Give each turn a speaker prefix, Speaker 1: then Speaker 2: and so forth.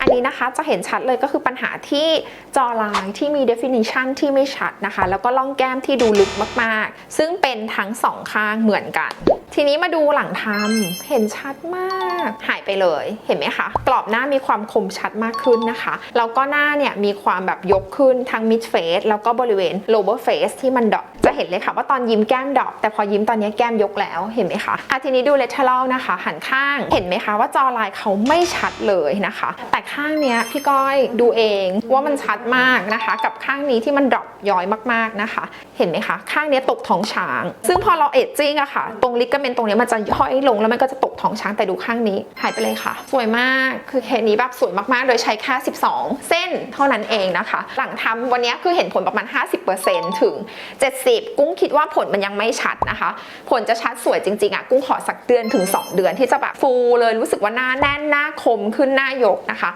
Speaker 1: อันนี้นะคะจะเห็นชัดเลยก็คือปัญหาที่จอลายที่มี definition ที่ไม่ชัดนะคะ แล้วก็ล่องแก้มที่ดูลึกมากๆ ซึ่งเป็นทั้งสองข้างเหมือนกัน ทีนี้มาดูหลังทำเห็นชัดมาก หายไปเลยเห็นไหมคะ กรอบหน้ามีความคมชัดมากขึ้นนะคะ แล้วก็หน้าเนี่ยมีความแบบยกขึ้นทั้ง mid face แล้วก็บริเวณ lower face ที่มันดรอปจะเห็นเลยค่ะว่าตอนยิ้มแก้มดรอปแต่พอยิ้มตอนนี้แก้มยกแล้วเห็นไหมคะอะทีนี้ดู lateral นะคะ หันข้างเห็นไหมคะว่าจอลายเขาไม่ชัดเลยนะคะ แต่ข้างเนี้ยพี่ก้อยดูเองว่ามันชัดมากนะคะ กับข้างนี้ที่มันดรอปย้อยมากๆนะคะ เห็นไหมคะ ข้างเนี้ยตกท้องช้าง ซึ่งพอเราเอจจิ้งอะค่ะ ตรงลิกเมนตรงนี้มันจะย่อยลงแล้วมันก็จะตกท้องช้างแต่ดูข้างนี้หายไปเลยค่ะ สวยมากคือเคสนี้แบบสวยมากๆ โดยใช้แค่12 เส้นเท่านั้นเองนะคะ หลังทำวันนี้คือเห็นผลประมาณ 50%ถึง 70 กุ้งคิดว่าผลมันยังไม่ชัดนะคะ ผลจะชัดสวยจริงๆอะกุ้งขอสักเดือนถึง 2 เดือนที่จะแบบฟูเลยรู้สึกว่าหน้าแน่นหน้าคมขึ้นหน้ายกนะคะ